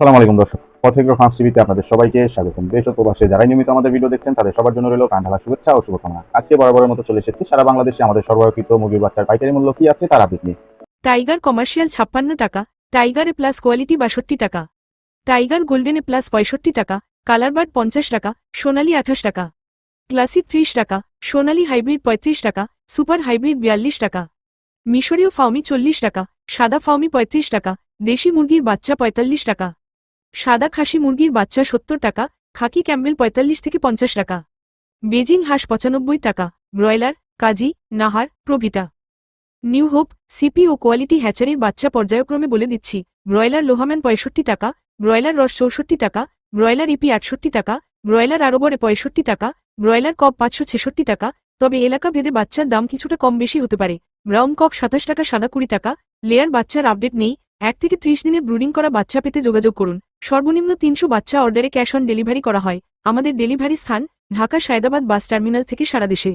আসসালামু আলাইকুম দর্শক পথেগ্র ফার্মস টিভিতে আপনাদের সবাইকে স্বাগতম। দেশ ও প্রবাসে যারাই নিয়মিত আমাদের ভিডিও দেখছেন, তাদের সবার জন্য রইল কান্ডালা শুভেচ্ছা ও শুভকামনা। আজকে বরাবরের মতো চলে এসেছি, সারা বাংলাদেশে আমাদের সরবরাহকৃত মুরগির বাচ্চার পাইকারি মূল্য কি আছে তার আপডেট নিয়ে। টাইগার কমার্শিয়াল ছাপ্পান্ন টাকা, টাইগার প্লাস কোয়ালিটি বাষট্টি টাকা, টাইগার গোল্ডেন প্লাস পঁয়ষট্টি টাকা কালারবার্ড পঞ্চাশ টাকা, সোনালি আঠাশ টাকা, ক্লাসিক ত্রিশ টাকা, সোনালী হাইব্রিড পঁয়ত্রিশ টাকা, সুপার হাইব্রিড বিয়াল্লিশ টাকা, মিশরীয় ফাউমি চল্লিশ টাকা, সাদা ফাউমি পঁয়ত্রিশ টাকা, দেশি মুরগির বাচ্চা পঁয়তাল্লিশ টাকা। সাদা খাসি মুরগির বাচ্চা সত্তর টাকা, খাকি ক্যাম্বেল পঁয়তাল্লিশ থেকে পঞ্চাশ টাকা। বেজিং হাঁস পঁচানব্বই টাকা, broiler, Kazi, Nahar, Provita. New Hope, CP ও কোয়ালিটি হ্যাচারির বাচ্চা পর্যায়ক্রমে বলে দিচ্ছি, ব্রয়লার লোহাম্যান পঁয়ষট্টি টাকা, ব্রয়লার রস চৌষট্টি টাকা, ব্রয়লার ইপি আটষট্টি টাকা, ব্রয়লার আরবরে পঁয়ষট্টি টাকা, ব্রয়লার কক পাঁচশো ছেষট্টি টাকা, তবে এলাকা ভেদে বাচ্চার দাম কিছুটা কম বেশি হতে পারে। ব্রাউন কক সাতাশ টাকা, সাদা কুড়ি টাকা, লেয়ার বাচ্চার আপডেট নেই এক থেকে ত্রিশ দিনে ব্রুডিং করা বাচ্চা পেতে যোগাযোগ করুন। সর্বনিম্ন তিনশো বাচ্চা অর্ডারে ক্যাশ অন ডেলিভারি করা হয়। আমাদের ডেলিভারি স্থান ঢাকা সায়দাবাদ বাস টার্মিনাল থেকে সারা দেশে।